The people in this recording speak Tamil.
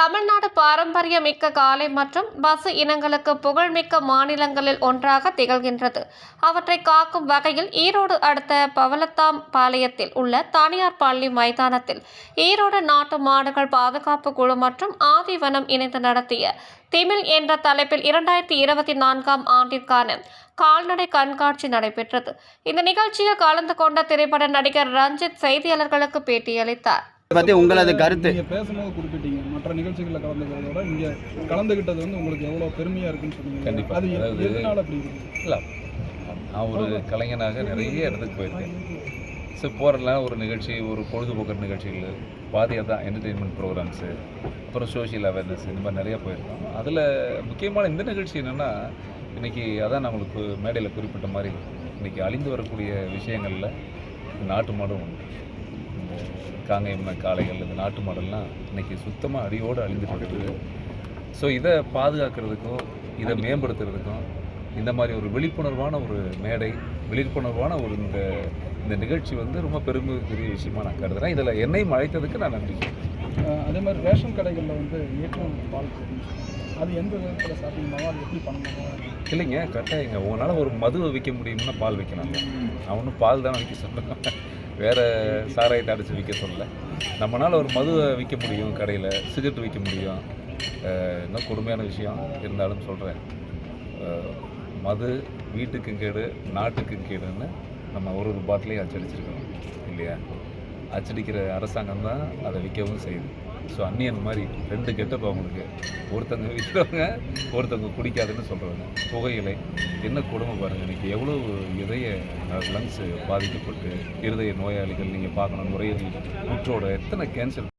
தமிழ்நாடு பாரம்பரியமிக்க காலை மற்றும் பசு இனங்களுக்கு புகழ்மிக்க மாநிலங்களில் ஒன்றாக திகழ்கின்றது. அவற்றை காக்கும் வகையில் ஈரோடு அடுத்த பவளத்தாம் பாளையத்தில் உள்ள தனியார் பள்ளி மைதானத்தில் ஈரோடு நாட்டு மாடுகள் பாதுகாப்பு குழு மற்றும் ஆதிவனம் இணைந்து நடத்திய திமில் என்ற தலைப்பில் இரண்டாயிரத்தி இருபத்தி நான்காம் ஆண்டிற்கான கால்நடை கண்காட்சி நடைபெற்றது. இந்த நிகழ்ச்சியில் கலந்து கொண்ட திரைப்பட நடிகர் ரஞ்சித் செய்தியாளர்களுக்கு பேட்டியளித்தார். பற்றி உங்களது கருத்து. நீங்கள் பேசும்போது குறிப்பிட்டீங்க. மற்ற நிகழ்ச்சிகளில் கலந்துக்கிறத விட இங்கே கலந்துக்கிட்டது வந்து உங்களுக்கு எவ்வளோ பெருமையாக இருக்குன்னு சொன்னீங்க. கண்டிப்பா. அது எ- அதாவது- எதனால அப்படி இருக்கு? இல்லை நான் ஒரு கலைஞனாக நிறைய இடத்துக்கு போயிருக்கேன். ஸோ போகிறலாம் ஒரு நிகழ்ச்சி ஒரு பொழுதுபோக்கு நிகழ்ச்சிகள் பாதியாக தான் என்டர்டெயின்மெண்ட் ப்ரோக்ராம்ஸு அப்புறம் சோஷியல் அவேர்னஸ் இந்த மாதிரி நிறையா போயிருக்கோம். அதில் முக்கியமான இந்த நிகழ்ச்சி என்னென்னா இன்றைக்கி அதான் நம்மளுக்கு மேடையில் குறிப்பிட்ட மாதிரி இன்றைக்கி அழிந்து வரக்கூடிய விஷயங்களில் நாட்டு மாடும் ஒன்று. இந்த காங்கேயம் காளைகள் இந்த நாட்டு மாடெல்லாம் இன்றைக்கி சுத்தமாக அடியோடு அழிந்துட்டு இருக்குது. ஸோ இதை பாதுகாக்கிறதுக்கும் இதை மேம்படுத்துறதுக்கும் இந்த மாதிரி ஒரு விழிப்புணர்வான ஒரு மேடை விழிப்புணர்வான ஒரு இந்த இந்த நிகழ்ச்சி வந்து ரொம்ப பெருமைக்குரிய விஷயமா நான் கருதுறேன். இதில் என்னையும் அழைத்ததுக்கு நான் நன்றி அதே மாதிரி ரேஷன் கடைகளில் வந்து ஏற்றம் பால். அது எந்த விதத்தில் சாத்தியமாகும் அது எப்படி பண்ணணும் இல்லைங்க கரெக்டாக உங்களால் ஒரு மதுவை விற்க முடியும்னா பால் விற்கலாங்க நான் ஒன்றும் பால் தானே விற்க சொல்கிறேன் வேறு சாராயத்தை அடித்து விற்க சொல்லல. நம்மளால் ஒரு மதுவை விற்க முடியும் கடையில் சிகரெட் விற்க முடியும். இன்னும் கொடுமையான விஷயம் இருந்தாலும் சொல்கிறேன் மது வீட்டுக்கும் கேடு நாட்டுக்கும் கேடுன்னு நம்ம ஒரு ஒரு பாட்டிலையும் அச்சடிச்சிருக்கோம் இல்லையா? அச்சடிக்கிற அரசாங்கம் தான் அதை விற்கவும் செய்யுது. ஸோ அந்நியன் மாதிரி ரெண்டு கெட்டப் அவங்களுக்கு. ஒருத்தங்க விற்கிறவங்க ஒருத்தவங்க குடிக்காதுன்னு சொல்கிறவங்க புகையிலை. என்ன கொடுமை பாருங்கள் இன்றைக்கி எவ்வளோ இதய லங்ஸ் பாதிக்கப்பட்டு இருதய நோயாளிகள் நீங்கள் பார்க்கணும் நுரையீரல் புற்றோட எத்தனை கேன்சர்